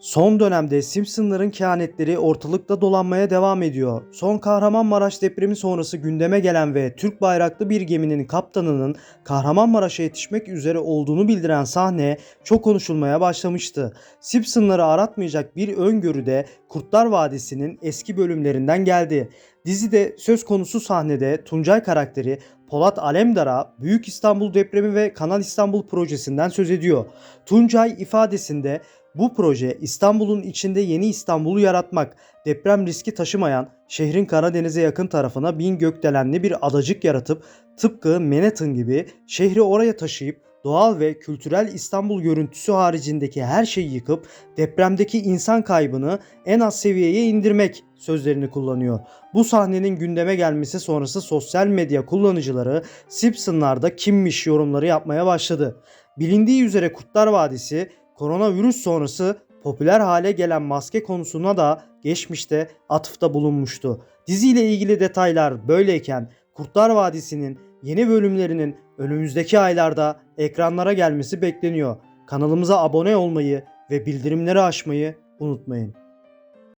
Son dönemde Simpsonların kehanetleri ortalıkta dolanmaya devam ediyor. Son Kahramanmaraş depremi sonrası gündeme gelen ve Türk bayraklı bir geminin kaptanının Kahramanmaraş'a yetişmek üzere olduğunu bildiren sahne çok konuşulmaya başlamıştı. Simpsonları aratmayacak bir öngörü de Kurtlar Vadisi'nin eski bölümlerinden geldi. Dizide söz konusu sahnede Tuncay karakteri Polat Alemdar'a Büyük İstanbul depremi ve Kanal İstanbul projesinden söz ediyor. Tuncay ifadesinde bu proje İstanbul'un içinde yeni İstanbul'u yaratmak, deprem riski taşımayan, şehrin Karadeniz'e yakın tarafına bin gökdelenli bir adacık yaratıp tıpkı Manhattan gibi şehri oraya taşıyıp doğal ve kültürel İstanbul görüntüsü haricindeki her şeyi yıkıp depremdeki insan kaybını en az seviyeye indirmek sözlerini kullanıyor. Bu sahnenin gündeme gelmesi sonrası sosyal medya kullanıcıları Simpsonlarda kimmiş yorumları yapmaya başladı. Bilindiği üzere Kurtlar Vadisi koronavirüs sonrası popüler hale gelen maske konusuna da geçmişte atıfta bulunmuştu. Diziyle ilgili detaylar böyleyken Kurtlar Vadisi'nin yeni bölümlerinin önümüzdeki aylarda ekranlara gelmesi bekleniyor. Kanalımıza abone olmayı ve bildirimleri açmayı unutmayın.